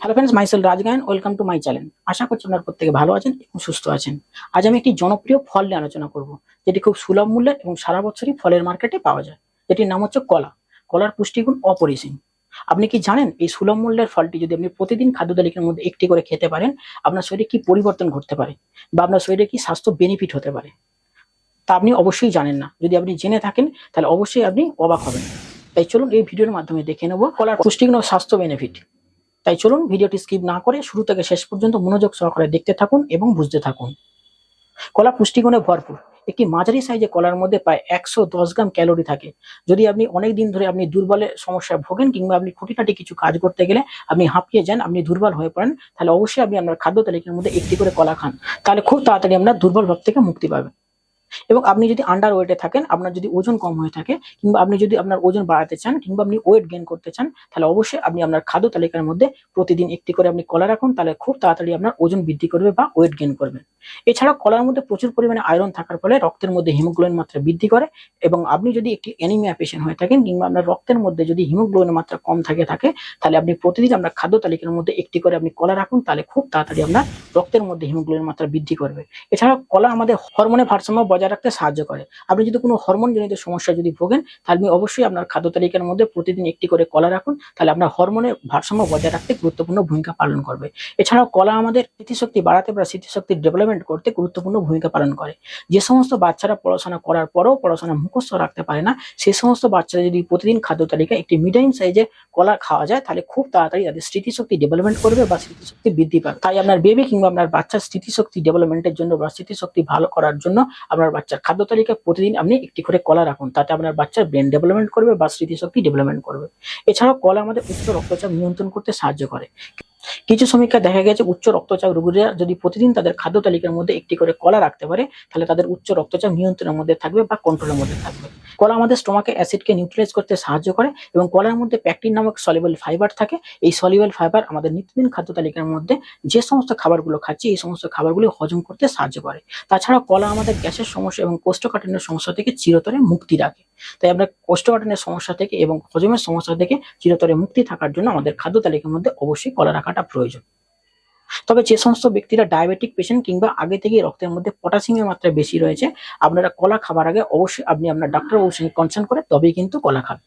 Hello friends myself Rajgayan welcome to my channel আশা করছি আপনার প্রত্যেকে ভালো আছেন এবং সুস্থ আছেন। আজ আমি একটি জনপ্রিয় ফল নিয়ে আলোচনা করব, যেটি খুব সুলভ মূল্যে এবং সারা বছরই ফলের মার্কেটে পাওয়া যায়। যেটির নাম হচ্ছে কলা। কলার পুষ্টিগুণ অপরিসীম। আপনি কি জানেন এই সুলভ মূল্যের ফলটি যদি আপনি প্রতিদিন খাদ্য তালিকার মধ্যে একটি করে খেতে পারেন, আপনার শরীরে কি পরিবর্তন ঘটতে পারে বা আপনার শরীরে কি স্বাস্থ্য বেনিফিট হতে পারে? তা আপনি অবশ্যই জানেন না। যদি আপনি জেনে থাকেন, তাহলে অবশ্যই আপনি অবাক হবেন। তাই চলুন এই ভিডিওর মাধ্যমে দেখে নেব কলার পুষ্টিগুণ স্বাস্থ্য বেনিফিট তাই চলুন ভিডিওটি স্কিপ না করে শুরু থেকে শেষ পর্যন্ত মনোযোগ সহকারে দেখতে থাকুন এবং বুঝতে থাকুন। কলা পুষ্টিগুণে ভরপুর। একটি মাঝারি সাইজে কলার মধ্যে প্রায় একশো দশ গ্রাম ক্যালোরি থাকে। যদি আপনি অনেক দিন ধরে আপনি দুর্বলের সমস্যায় ভোগেন কিংবা আপনি খুঁটিনাটি কিছু কাজ করতে গেলে আপনি হাঁপিয়ে যান, আপনি দুর্বল হয়ে পড়েন, তাহলে অবশ্যই আপনি আপনার খাদ্য তালিকার মধ্যে একটি করে কলা খান। তাহলে খুব তাড়াতাড়ি আপনার দুর্বল ভাব থেকে মুক্তি পাবেন। এবং আপনি যদি আন্ডার ওয়েটে থাকেন, আপনার যদি ওজন কম হয়ে থাকে, কিংবা আপনি যদি আপনার ওজন বাড়াতে চান, কিংবা আপনি ওয়েট গেইন করতে চান, তাহলে অবশ্যই আপনি আপনার খাদ্য তালিকার মধ্যে প্রতিদিন একটি করে আপনি কলা রাখুন, তাহলে খুব তাড়াতাড়ি আপনার ওজন বৃদ্ধি করবে বা ওয়েট গেইন করবে। এছাড়া কলার মধ্যে প্রচুর পরিমাণে আয়রন থাকার ফলে রক্তের মধ্যে হিমোগ্লোবিন মাত্রা বৃদ্ধি করে এবং আপনি যদি একটি অ্যানিমিয়া পেশেন্ট হয়ে থাকেন, কিংবা আপনার রক্তের মধ্যে যদি হিমোগ্লোবিনের মাত্রা কম থাকে থাকে, তাহলে আপনি প্রতিদিন আপনার খাদ্য তালিকার মধ্যে একটি করে আপনি কলা রাখুন, তাহলে খুব তাড়াতাড়ি আপনার রক্তের মধ্যে হিমোগ্লোবিনের মাত্রা বৃদ্ধি করবে। এছাড়া কলা আমাদের হরমোনের ভারসাম্য বজায় রাখতে সাহায্য করে। আপনি যদি কোনো হরমোন জনিত সমস্যা যদি ভোগেন, তাহলে আপনি অবশ্যই আপনার খাদ্য তালিকার মধ্যে প্রতিদিন একটি করে কলা রাখুন। তাহলে আপনার হরমোনের ভারসাম্য বজায় রাখতে গুরুত্বপূর্ণ ভূমিকা পালন করবে। এছাড়াও কলা আমাদের স্মৃতিশক্তি বাড়াতে বা স্মৃতিশক্তি ডেভেলপমেন্ট করতে গুরুত্বপূর্ণ ভূমিকা পালন করে। যে সমস্ত বাচ্চারা পড়াশোনা করার পরেও পড়াশোনা মুখস্থ রাখতে পারে না সেই সমস্ত বাচ্চারা যদি প্রতিদিন খাদ্য তালিকায় একটি মিডিয়াম সাইজে কলা খাওয়া যায়, তাহলে খুব তাড়াতাড়ি তাদের স্মৃতিশক্তি ডেভেলপমেন্ট করবে বা স্মৃতিশক্তি বৃদ্ধি পাবে। তাই আপনার বেবি কিংবা আপনার বাচ্চার স্মৃতিশক্তি ডেভেলপমেন্টের জন্য বা স্মৃতিশক্তি ভালো করার জন্য আপনার বাচ্চার খাদ্য তালিকা প্রতিদিন আপনি একটি করে কলা রাখুন। তাতে আপনার বাচ্চার ব্রেন ডেভেলপমেন্ট করবে বা স্মৃতিশক্তি ডেভেলপমেন্ট করবে। এছাড়াও কলা আমাদের উচ্চ রক্তচাপ নিয়ন্ত্রণ করতে সাহায্য করে। কিছু সমীক্ষা দেখা গেছে, উচ্চ রক্তচাপ রোগীরা যদি প্রতিদিন তাদের খাদ্য তালিকার মধ্যে একটি করে কলা রাখতে পারে, তাহলে তাদের উচ্চ রক্তচাপ নিয়ন্ত্রণের মধ্যে থাকবে বা কন্ট্রোলের মধ্যে থাকবে। কলা আমাদের স্টোমাকে অ্যাসিডকে নিউট্রালাইজ করতে সাহায্য করে এবং কলার মধ্যে প্যাকটিন নামক সলিবল ফাইবার থাকে। এই সলিবল ফাইবার আমাদের নিত্যদিন খাদ্য তালিকার মধ্যে যে সমস্ত খাবারগুলো খাচ্ছি, এই সমস্ত খাবারগুলো হজম করতে সাহায্য করে। তাছাড়া কলা আমাদের গ্যাসের সমস্যা এবং কোষ্ঠকাঠিন্যের সমস্যা থেকে চিরতরে মুক্তি রাখে। তাই আমরা কোষ্ঠকাঠিন্যের সমস্যা থেকে এবং হজমের সমস্যা থেকে চিরতরে মুক্তি থাকার জন্য আমাদের খাদ্য তালিকার মধ্যে অবশ্যই কলা রাখাটা প্রয়োজন। তবে যে সমস্ত ব্যক্তিরা ডায়াবেটিক পেশেন্ট কিংবা আগে থেকে রক্তের মধ্যে পটাশিয়ামের মাত্রা বেশি রয়েছে, আপনারা কলা খাবার আগে অবশ্যই আপনি আপনার ডাক্তার অবশ্যই কনসার্ন করে তবেই কিন্তু কলা খাবেন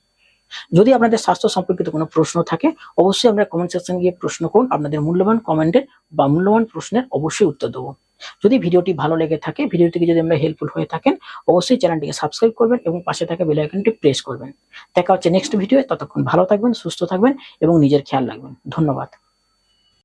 যদি আপনাদের স্বাস্থ্য সম্পর্কিত কোনো প্রশ্ন থাকে, অবশ্যই আমরা কমেন্ট সেকশন গিয়ে প্রশ্ন করুন, আপনাদের মূল্যবান কমেন্টের বা মূল্যবান প্রশ্নের অবশ্যই উত্তর দেবো। যদি ভিডিওটি ভালো লেগে থাকে ভিডিও থেকে যদি আমরা হেল্পফুল হয়ে থাকেন, অবশ্যই চ্যানেলটিকে সাবস্ক্রাইব করবেন এবং পাশে থাকা বেল আইকনটি প্রেস করবেন। দেখা হচ্ছে নেক্সট ভিডিও ততক্ষণ ভালো থাকবেন, সুস্থ থাকবেন এবং নিজের খেয়াল রাখবেন। ধন্যবাদ।